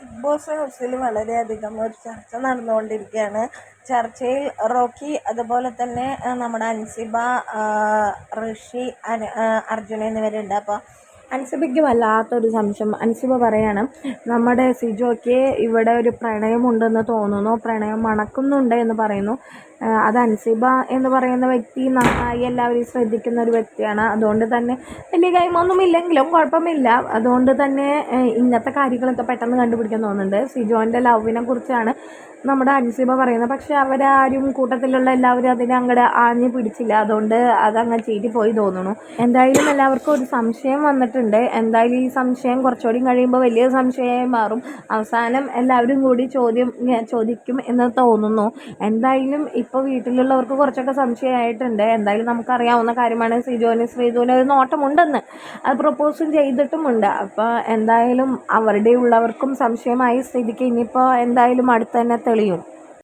Big boss ഹൗസിൽ വളരെയധികം ഒരു ചർച്ച നടന്നുകൊണ്ടിരിക്കുകയാണ്. ചർച്ചയിൽ റോക്കി അതുപോലെ തന്നെ നമ്മുടെ അൻസിബ ഋഷി അർജുന എന്നിവരുണ്ട്. അപ്പോൾ അൻസിബയ്ക്ക് വല്ലാത്തൊരു സംശയം. അൻസിബ പറയാണ് നമ്മുടെ സിജോയ്ക്ക് ഇവിടെ ഒരു പ്രണയമുണ്ടെന്ന് തോന്നുന്നു പ്രണയം മണക്കുന്നുണ്ട് എന്ന് പറയുന്നു. അത് അൻസിബ എന്ന് പറയുന്ന വ്യക്തി നന്നായി എല്ലാവരെയും ശ്രദ്ധിക്കുന്ന ഒരു വ്യക്തിയാണ്. അതുകൊണ്ട് തന്നെ വലിയ കൈമൊന്നും ഇല്ലെങ്കിലും കുഴപ്പമില്ല. അതുകൊണ്ട് തന്നെ ഇങ്ങനത്തെ കാര്യങ്ങളൊക്കെ പെട്ടെന്ന് കണ്ടുപിടിക്കാൻ തോന്നുന്നുണ്ട്. സിജോന്റെ ലവിനെ കുറിച്ചാണ് നമ്മുടെ അൻസിബ പറയുന്നത്. പക്ഷെ അവരാരും കൂട്ടത്തിലുള്ള എല്ലാവരും അതിനെ അങ്ങോട്ട് ആഞ്ഞു പിടിച്ചില്ല. അതുകൊണ്ട് അതങ്ങ് ചീറ്റി പോയി തോന്നുന്നു. എന്തായാലും എല്ലാവർക്കും ഒരു സംശയം വന്നിട്ടുണ്ട് എന്തായാലും ഈ സംശയം കുറച്ചുകൂടി കഴിയുമ്പോൾ വലിയ സംശയമായി മാറും. അവസാനം എല്ലാവരും കൂടി ചോദ്യം ചോദിക്കും എന്ന് തോന്നുന്നു. എന്തായാലും ഇപ്പോൾ വീട്ടിലുള്ളവർക്ക് കുറച്ചൊക്കെ സംശയമായിട്ടുണ്ട്. എന്തായാലും നമുക്കറിയാവുന്ന കാര്യമാണ് സിജോന് ശ്രീജുവിന് ഒരു നോട്ടമുണ്ടെന്ന്. അത് പ്രപ്പോസും ചെയ്തിട്ടുമുണ്ട്. അപ്പോൾ എന്തായാലും അവരുടെ ഉള്ളവർക്കും സംശയമായി സ്ഥിതിക്ക് ഇനിയിപ്പോൾ എന്തായാലും അടുത്ത് തന്നെ തെളിയും.